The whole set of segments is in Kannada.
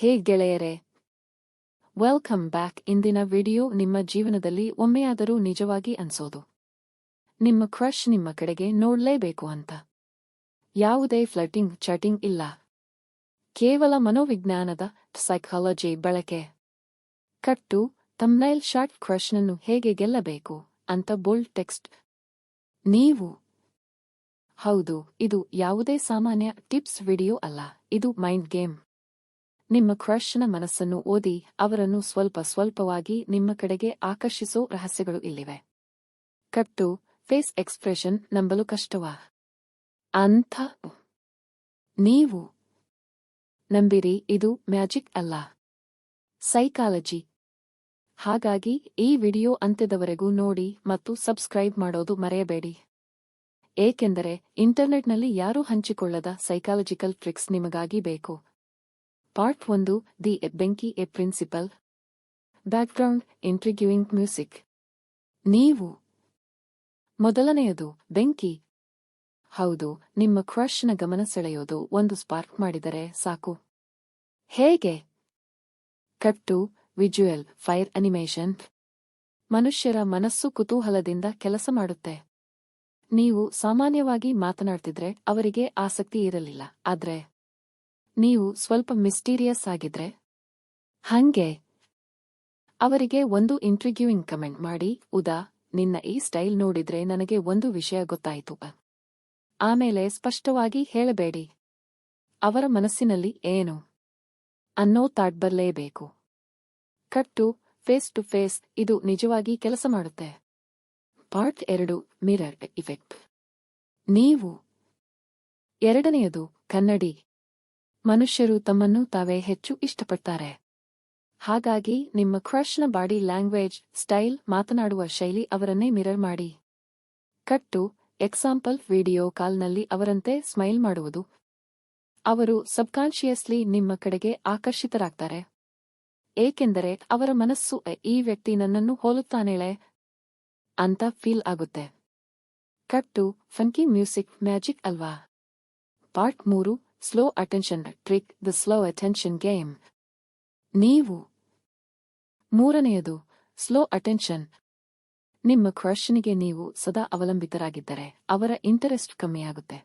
ಹೇ ಗೆಳೆಯರೇ ವೆಲ್ಕಮ್ ಬ್ಯಾಕ್ ಇಂದಿನ ವಿಡಿಯೋ ನಿಮ್ಮ ಜೀವನದಲ್ಲಿ ಒಮ್ಮೆಯಾದರೂ ನಿಜವಾಗಿ ಅನ್ಸೋದು. ನಿಮ್ಮ ಕ್ರಶ್ ನಿಮ್ಮ ಕಡೆಗೆ ನೋಡ್ಲೇಬೇಕು ಅಂತ. ಯಾವುದೇ ಫ್ಲಟಿಂಗ್ ಚಟಿಂಗ್ ಇಲ್ಲ. ಕೇವಲ ಮನೋವಿಜ್ಞಾನದ ಸೈಕಾಲಜಿ ಬಳಕೆ. ಕಟ್ಟು ತಮ್ನೈಲ್ ಶಾರ್ಟ್ ಕ್ರಶ್ನನ್ನು ಹೇಗೆ ಗೆಲ್ಲಬೇಕು ಅಂತ ಬೋಲ್ಡ್ ಟೆಕ್ಸ್ಟ್ ನೀವು. ಹೌದು, ಇದು ಯಾವುದೇ ಸಾಮಾನ್ಯ ಟಿಪ್ಸ್ ವಿಡಿಯೋ ಅಲ್ಲ, ಇದು ಮೈಂಡ್ ಗೇಮ್ ನಿಮ್ಮ ಕ್ರಶ್ನ ಮನಸ್ಸನ್ನು ಓದಿ, ಅವರನ್ನು ಸ್ವಲ್ಪ ಸ್ವಲ್ಪವಾಗಿ ನಿಮ್ಮ ಕಡೆಗೆ ಆಕರ್ಷಿಸೋ ರಹಸ್ಯಗಳು ಇಲ್ಲಿವೆ. ಕಟ್ಟು, ಫೇಸ್ ಎಕ್ಸ್ಪ್ರೆಷನ್ ನಂಬಲು ಕಷ್ಟವಾ. ಅಂಥ ನೀವು. ನಂಬಿರಿ, ಇದು ಮ್ಯಾಜಿಕ್ ಅಲ್ಲ. ಸೈಕಾಲಜಿ. ಹಾಗಾಗಿ ಈ ವಿಡಿಯೋ ಅಂತ್ಯದವರೆಗೂ ನೋಡಿ ಮತ್ತು ಸಬ್ಸ್ಕ್ರೈಬ್ ಮಾಡೋದು ಮರೆಯಬೇಡಿ. ಏಕೆಂದರೆ ಇಂಟರ್ನೆಟ್ನಲ್ಲಿ ಯಾರೂ ಹಂಚಿಕೊಳ್ಳದ ಸೈಕಾಲಜಿಕಲ್ ಟ್ರಿಕ್ಸ್ ನಿಮಗಾಗಿ ಬೇಕು. ಪಾರ್ಟ್ ಒಂದು ದಿ ಎ ಬೆಂಕಿ A principal background intriguing music ನೀವು. ಮೊದಲನೆಯದು, ಬೆಂಕಿ. ಹೌದು, ನಿಮ್ಮ ಕ್ರಶ್ನ ಗಮನ ಸೆಳೆಯೋದು ಒಂದು ಸ್ಪಾರ್ಕ್ ಮಾಡಿದರೆ ಸಾಕು. ಹೇಗೆ? ಕಟ್ಟು, ವಿಜುಯಲ್, ಫೈರ್ ಅನಿಮೇಷನ್. ಮನುಷ್ಯರ ಮನಸ್ಸು ಕುತೂಹಲದಿಂದ ಕೆಲಸ ಮಾಡುತ್ತೆ. ನೀವು ಸಾಮಾನ್ಯವಾಗಿ ಮಾತನಾಡ್ತಿದ್ರೆ ಅವರಿಗೆ ಆಸಕ್ತಿ ಇರಲಿಲ್ಲ, ಆದ್ರೆ ನೀವು ಸ್ವಲ್ಪ ಮಿಸ್ಟೀರಿಯಸ್ ಆಗಿದ್ರೆ? ಹಂಗೆ. ಅವರಿಗೆ ಒಂದು ಇಂಟ್ರಿಗ್ಯೂಯಿಂಗ್ ಕಮೆಂಟ್ ಮಾಡಿ, ಉದಾ, ನಿನ್ನ ಈ ಸ್ಟೈಲ್ ನೋಡಿದ್ರೆ ನನಗೆ ಒಂದು ವಿಷಯ ಗೊತ್ತಾಯಿತು. ಆಮೇಲೆ ಸ್ಪಷ್ಟವಾಗಿ ಹೇಳಬೇಡಿ. ಅವರ ಮನಸ್ಸಿನಲ್ಲಿ ಏನು? ಅನ್ನೋ ತಾಟ್ ಬರಲೇಬೇಕು. ಕಟ್ಟು, ಫೇಸ್ ಟು ಫೇಸ್ ಇದು ನಿಜವಾಗಿ ಕೆಲಸ ಮಾಡುತ್ತೆ. ಪಾರ್ಟ್ ಎರಡು, ಮಿರರ್ ಇಫೆಕ್ಟ್ ನೀವು. ಎರಡನೆಯದು, ಕನ್ನಡಿ. ಮನುಷ್ಯರು ತಮ್ಮನ್ನು ತಾವೇ ಹೆಚ್ಚು ಇಷ್ಟಪಡ್ತಾರೆ. ಹಾಗಾಗಿ ನಿಮ್ಮ ಕ್ರಶ್ನ ಬಾಡಿ ಲ್ಯಾಂಗ್ವೇಜ್ ಸ್ಟೈಲ್ ಮಾತನಾಡುವ ಶೈಲಿ ಅವರನ್ನೇ ಮಿರರ್ ಮಾಡಿ. ಕಟ್ಟು ಎಕ್ಸಾಂಪಲ್ ವಿಡಿಯೋ ಕಾಲ್ನಲ್ಲಿ ಅವರಂತೆ ಸ್ಮೈಲ್ ಮಾಡುವುದು. ಅವರು ಸಬ್ಕಾನ್ಷಿಯಸ್ಲಿ ನಿಮ್ಮ ಕಡೆಗೆ ಆಕರ್ಷಿತರಾಗ್ತಾರೆ. ಏಕೆಂದರೆ ಅವರ ಮನಸ್ಸು, ಈ ವ್ಯಕ್ತಿ ನನ್ನನ್ನು ಹೋಲುತ್ತಾನೇಳೆ? ಅಂತ ಫೀಲ್ ಆಗುತ್ತೆ. ಕಟ್ಟು ಫಂಕಿ ಮ್ಯೂಸಿಕ್ ಮ್ಯಾಜಿಕ್ ಅಲ್ವಾ? ಪಾರ್ಟ್ ಮೂರು slow attention trick the slow attention game ನೀವು ಮೂರನೆಯದು ಸ್ಲೋ ಅಟೆನ್ಷನ್ ನಿಮ್ಮ ಕ್ರಶ್ನಿಗೆ ನೀವು ಸದಾ ಅವಲಂಬಿತರಾಗಿದ್ದರೆ ಅವರ ಇಂಟರೆಸ್ಟ್ ಕಮ್ಮಿಯಾಗುತ್ತೆ.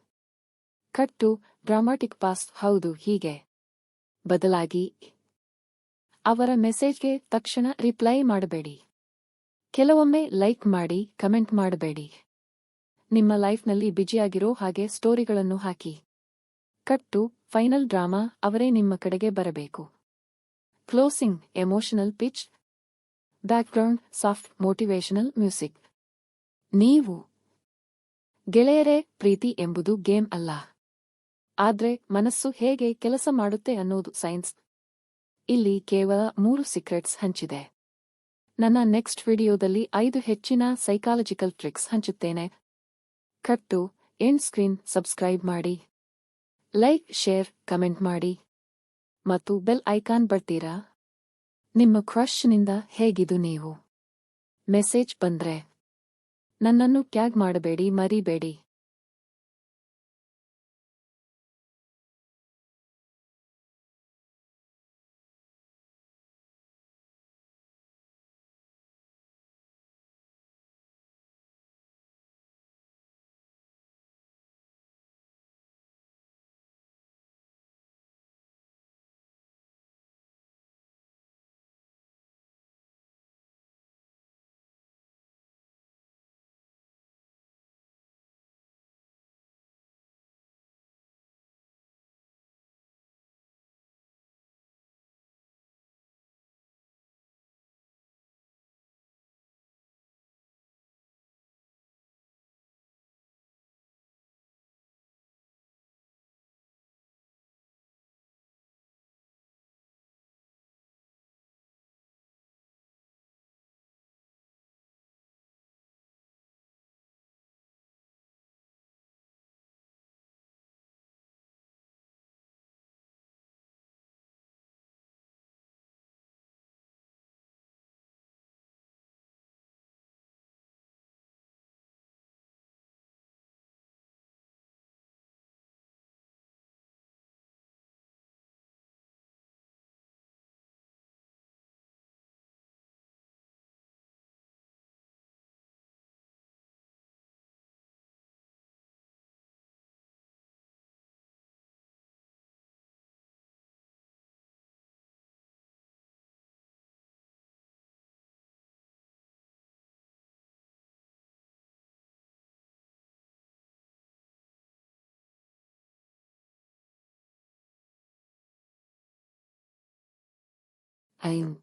ಕಟ್ಟು ಡ್ರಾಮಾಟಿಕ್ ಪಾಸ್ ಹೌದು, ಹೀಗೆ. ಬದಲಾಗಿ, ಅವರ ಮೆಸೇಜ್ಗೆ ತಕ್ಷಣ ರಿಪ್ಲೈ ಮಾಡಬೇಡಿ. ಕೆಲವೊಮ್ಮೆ ಲೈಕ್ ಮಾಡಿ ಕಮೆಂಟ್ ಮಾಡಬೇಡಿ. ನಿಮ್ಮ ಲೈಫ್ನಲ್ಲಿ ಬ್ಯುಸಿಯಾಗಿರೋ ಹಾಗೆ ಸ್ಟೋರಿಗಳನ್ನು ಹಾಕಿ. ಕಟ್ಟು ಫೈನಲ್ ಡ್ರಾಮಾ ಅವರೇ ನಿಮ್ಮ ಕಡೆಗೆ ಬರಬೇಕು. Closing emotional pitch background soft motivational music ನೀವು ಗೆಳೆಯರೇ ಪ್ರೀತಿ ಎಂಬುದು ಗೇಮ್ ಅಲ್ಲ. ಆದ್ರೆ ಮನಸ್ಸು ಹೇಗೆ ಕೆಲಸ ಮಾಡುತ್ತೆ ಅನ್ನೋದು ಸೈನ್ಸ್ ಇಲ್ಲಿ ಕೇವಲ ಮೂರು ಸೀಕ್ರೆಟ್ಸ್ ಹಂಚಿದೆ. ನನ್ನ ನೆಕ್ಸ್ಟ್ ವಿಡಿಯೋದಲ್ಲಿ ಐದು ಹೆಚ್ಚಿನ ಸೈಕಾಲಜಿಕಲ್ ಟ್ರಿಕ್ಸ್ ಹಂಚುತ್ತೇನೆ. ಕಟ್ಟು ಎಂಡ್ ಸ್ಕ್ರೀನ್ ಸಬ್ಸ್ಕ್ರೈಬ್ ಮಾಡಿ. ಲೈಕ್ ಶೇರ್ ಕಮೆಂಟ್ ಮಾಡಿ. ಮತ್ತು ಬೆಲ್ ಐಕಾನ್ ಬರ್ತೀರಾ? ನಿಮ್ಮ ಕ್ರಶ್ನಿಂದ ಹೇಗಿದು ನೀವು? ಮೆಸೇಜ್ ಬಂದ್ರೆ. ನನ್ನನ್ನು ಕ್ಯಾಗ್ ಮಾಡಬೇಡಿ, ಮರಿಬೇಡಿ. I